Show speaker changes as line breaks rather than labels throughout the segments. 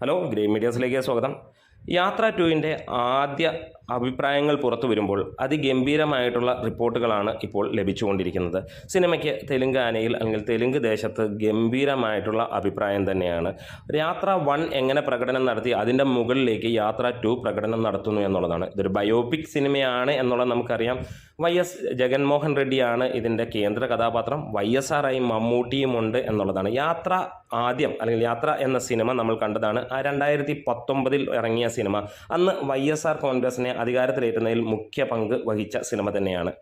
Hello green മീഡിയാസിലേക്ക് സ്വാഗതം. യാത്ര ടുവിന്റെ ആദ്യ അഭിപ്രായങ്ങൾ പുറത്തു വരുമ്പോൾ അതിഗംഭീരമായിട്ടുള്ള റിപ്പോർട്ടുകളാണ് ഇപ്പോൾ ലഭിച്ചുകൊണ്ടിരിക്കുന്നത്. സിനിമയ്ക്ക് തെലുങ്കാനയിൽ അല്ലെങ്കിൽ തെലുങ്ക് ദേശത്ത് ഗംഭീരമായിട്ടുള്ള അഭിപ്രായം തന്നെയാണ്. യാത്ര വൺ എങ്ങനെ പ്രകടനം നടത്തി അതിന്റെ മുകളിലേക്ക് യാത്ര ടു പ്രകടനം നടത്തുന്നു എന്നുള്ളതാണ്. ഇതൊരു ബയോപിക് സിനിമയാണ് എന്നുള്ളത് നമുക്കറിയാം. വൈ എസ് ജഗൻമോഹൻ റെഡ്ഡിയാണ് ഇതിന്റെ കേന്ദ്ര കഥാപാത്രം. വൈ എസ് ആർ ഐ മമ്മൂട്ടിയുമുണ്ട് എന്നുള്ളതാണ്. യാത്ര ആദ്യം അല്ലെങ്കിൽ യാത്ര എന്ന സിനിമ നമ്മൾ കണ്ടതാണ്. ആ രണ്ടായിരത്തി പത്തൊമ്പതിൽ ഇറങ്ങിയ സിനിമ. അന്ന് വൈ എസ് ആർ കോൺഗ്രസിനെ അധികാരത്തിലേറ്റുന്നതിൽ മുഖ്യ പങ്ക് വഹിച്ച സിനിമ തന്നെയാണ്.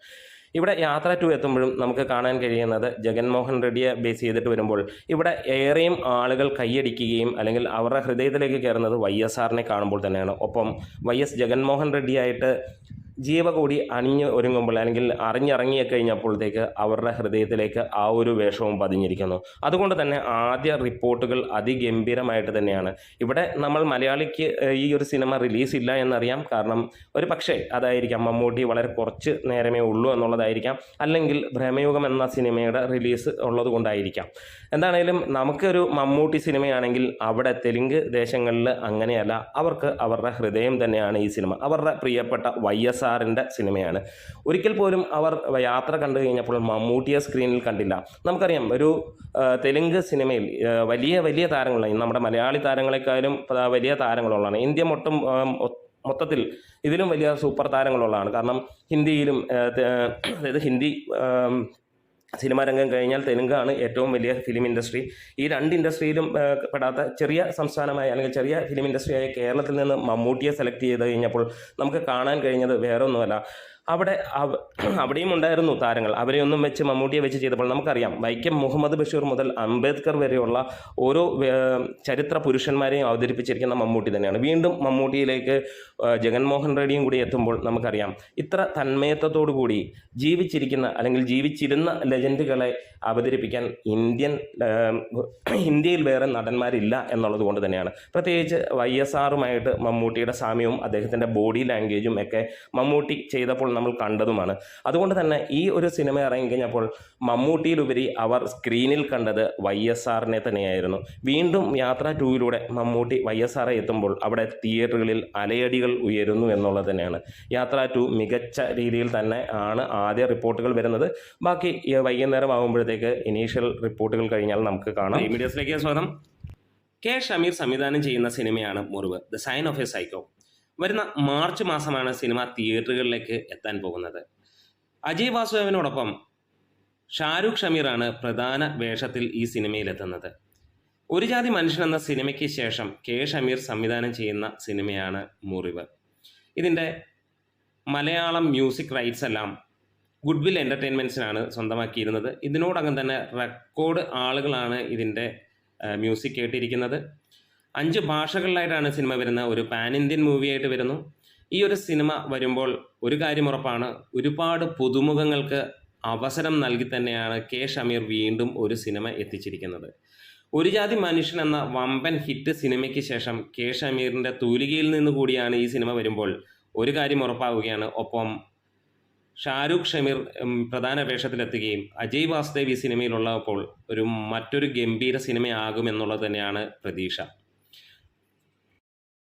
ഇവിടെ യാത്ര ടു എത്തുമ്പോഴും നമുക്ക് കാണാൻ കഴിയുന്നത് ജഗൻമോഹൻ റെഡ്ഡിയെ ബേസ് ചെയ്തിട്ട് വരുമ്പോൾ ഇവിടെ ഏറെയും ആളുകൾ കൈയടിക്കുകയും അല്ലെങ്കിൽ അവരുടെ ഹൃദയത്തിലേക്ക് കയറുന്നത് വൈ എസ് ആറിനെ കാണുമ്പോൾ തന്നെയാണ്. ഒപ്പം വൈ എസ് ജഗൻമോഹൻ റെഡ്ഡിയായിട്ട് ജീവകൂടി അണിഞ്ഞ് ഒരുങ്ങുമ്പോൾ അല്ലെങ്കിൽ അറിഞ്ഞിറങ്ങി കഴിഞ്ഞപ്പോഴത്തേക്ക് അവരുടെ ഹൃദയത്തിലേക്ക് ആ ഒരു വേഷവും പതിഞ്ഞിരിക്കുന്നു. അതുകൊണ്ട് തന്നെ ആദ്യ റിപ്പോർട്ടുകൾ അതിഗംഭീരമായിട്ട് തന്നെയാണ്. ഇവിടെ നമ്മൾ മലയാളിക്ക് ഈ ഒരു സിനിമ റിലീസ് ഇല്ല എന്നറിയാം. കാരണം ഒരു പക്ഷേ അതായിരിക്കാം മമ്മൂട്ടി വളരെ കുറച്ച് നേരമേ ഉള്ളൂ എന്നുള്ളതായിരിക്കാം. അല്ലെങ്കിൽ ഭ്രമയുഗം എന്ന സിനിമയുടെ റിലീസ് ഉള്ളത് കൊണ്ടായിരിക്കാം എന്താണേലും നമുക്കൊരു മമ്മൂട്ടി സിനിമയാണെങ്കിൽ അവിടെ തെലുങ്ക് ദേശങ്ങളിൽ അങ്ങനെയല്ല. അവർക്ക് അവരുടെ ഹൃദയം തന്നെയാണ് ഈ സിനിമ. അവരുടെ പ്രിയപ്പെട്ട വൈ എസ് ആറിന്റെ സിനിമയാണ്. ഒരിക്കൽ പോലും അവർ യാത്ര കണ്ടു കഴിഞ്ഞപ്പോൾ മമ്മൂട്ടിയെ സ്ക്രീനിൽ കണ്ടില്ല. നമുക്കറിയാം ഒരു തെലുങ്ക് സിനിമയിൽ വലിയ വലിയ താരങ്ങളാണ് നമ്മുടെ മലയാളി താരങ്ങളെക്കാളും വലിയ താരങ്ങളുള്ളതാണ്. ഇന്ത്യ മൊത്തം മൊത്തത്തിൽ ഇതിലും വലിയ സൂപ്പർ താരങ്ങളുള്ളതാണ്. കാരണം ഹിന്ദിയിലും അതായത് ഹിന്ദി സിനിമാ രംഗം കഴിഞ്ഞാൽ തെലുങ്കാണ് ഏറ്റവും വലിയ ഫിലിം ഇൻഡസ്ട്രി ഈ രണ്ട് ഇൻഡസ്ട്രിയിലും പെടാത്ത ചെറിയ സംസ്ഥാനമായ അല്ലെങ്കിൽ ചെറിയ ഫിലിം ഇൻഡസ്ട്രിയായ കേരളത്തിൽ നിന്ന് മമ്മൂട്ടിയെ സെലക്ട് ചെയ്ത് കഴിഞ്ഞപ്പോൾ നമുക്ക് കാണാൻ കഴിഞ്ഞത് വേറെ ഒന്നുമല്ല അവിടെ അവിടെയും ഉണ്ടായിരുന്നു താരങ്ങൾ. അവരെ ഒന്നും വെച്ച് മമ്മൂട്ടിയെ വെച്ച് ചെയ്തപ്പോൾ നമുക്കറിയാം വൈക്കം മുഹമ്മദ് ബഷീർ മുതൽ അംബേദ്കർ വരെയുള്ള ഓരോ ചരിത്ര പുരുഷന്മാരെയും അവതരിപ്പിച്ചിരിക്കുന്ന മമ്മൂട്ടി തന്നെയാണ്. വീണ്ടും മമ്മൂട്ടിയിലേക്ക് ജഗൻമോഹൻ റെഡ്ഡിയും കൂടി എത്തുമ്പോൾ നമുക്കറിയാം ഇത്ര തന്മയത്വത്തോടു കൂടി ജീവിച്ചിരിക്കുന്ന അല്ലെങ്കിൽ ജീവിച്ചിരുന്ന ലെജൻഡുകളെ അവതരിപ്പിക്കാൻ ഇന്ത്യൻ ഇന്ത്യയിൽ വേറെ നടന്മാരില്ല എന്നുള്ളത് കൊണ്ട് തന്നെയാണ്. പ്രത്യേകിച്ച് വൈ എസ് ആറുമായിട്ട് മമ്മൂട്ടിയുടെ സാമ്യവും അദ്ദേഹത്തിന്റെ ബോഡി ലാംഗ്വേജും ഒക്കെ മമ്മൂട്ടി ചെയ്തപ്പോൾ നമ്മൾ കണ്ടതുമാണ്. അതുകൊണ്ട് തന്നെ ഈ ഒരു സിനിമ ഇറങ്ങിക്കഴിഞ്ഞപ്പോൾ മമ്മൂട്ടിയിലുപരി അവർ സ്ക്രീനിൽ കണ്ടത് വൈ എസ് ആറിനെ തന്നെയായിരുന്നു. വീണ്ടും യാത്ര ടൂവിലൂടെ മമ്മൂട്ടി വൈ എസ് ആറെ എത്തുമ്പോൾ അവിടെ തിയേറ്ററുകളിൽ അലയടികൾ ഉയരുന്നു എന്നുള്ളത് തന്നെയാണ്. യാത്ര ടു മികച്ച രീതിയിൽ തന്നെ ആണ് ആദ്യ റിപ്പോർട്ടുകൾ വരുന്നത്. ബാക്കി വൈകുന്നേരം ആകുമ്പോഴത്തേക്ക് ഇനീഷ്യൽ റിപ്പോർട്ടുകൾ കഴിഞ്ഞാൽ നമുക്ക് കാണാം. മീഡിയസിലേക്ക് സ്വാഗതം. കെ ഷമീർ സംവിധാനം ചെയ്യുന്ന സിനിമയാണ് മുറിവ്. The sign of a psycho വരുന്ന മാർച്ച് മാസമാണ് സിനിമ തിയേറ്ററുകളിലേക്ക് എത്താൻ പോകുന്നത്. അജയ് വാസുദേവനോടൊപ്പം ഷാരൂഖ് ഷമീറാണ് പ്രധാന വേഷത്തിൽ ഈ സിനിമയിലെത്തുന്നത്. ഒരു ജാതി മനുഷ്യൻ എന്ന സിനിമയ്ക്ക് ശേഷം കെ ഷമീർ സംവിധാനം ചെയ്യുന്ന സിനിമയാണ് മുറിവ്. ഇതിന്റെ മലയാളം മ്യൂസിക് റൈറ്റ്സ് എല്ലാം ഗുഡ്വിൽ എന്റർടൈൻമെന്റ്സിനാണ് സ്വന്തമാക്കിയിരുന്നത്. ഇതിനോടകം തന്നെ റെക്കോർഡ് ആളുകളാണ് ഇതിന്റെ മ്യൂസിക് കേട്ടിരിക്കുന്നത്. അഞ്ച് ഭാഷകളിലായിട്ടാണ് സിനിമ വരുന്നത്. ഒരു പാൻ ഇന്ത്യൻ മൂവിയായിട്ട് വരുന്നു. ഈ ഒരു സിനിമ വരുമ്പോൾ ഒരു കാര്യം ഉറപ്പാണ്. ഒരുപാട് പുതുമുഖങ്ങൾക്ക് അവസരം നൽകി തന്നെയാണ് കെ ഷമീർ വീണ്ടും ഒരു സിനിമ എത്തിച്ചിരിക്കുന്നത്. ഒരു ജാതി മനുഷ്യൻ എന്ന വമ്പൻ ഹിറ്റ് സിനിമയ്ക്ക് ശേഷം കെ ഷമീറിന്റെ തൂലികയിൽ നിന്ന് കൂടിയാണ് ഈ സിനിമ വരുമ്പോൾ ഒരു കാര്യം ഉറപ്പാവുകയാണ്. ഒപ്പം ഷാരൂഖ് ഷമീർ പ്രധാന വേഷത്തിലെത്തുകയും അജയ് വാസുദേവ് ഈ സിനിമയിലുള്ളപ്പോൾ ഒരു മറ്റൊരു ഗംഭീര സിനിമയാകുമെന്നുള്ളത് തന്നെയാണ് പ്രതീക്ഷ.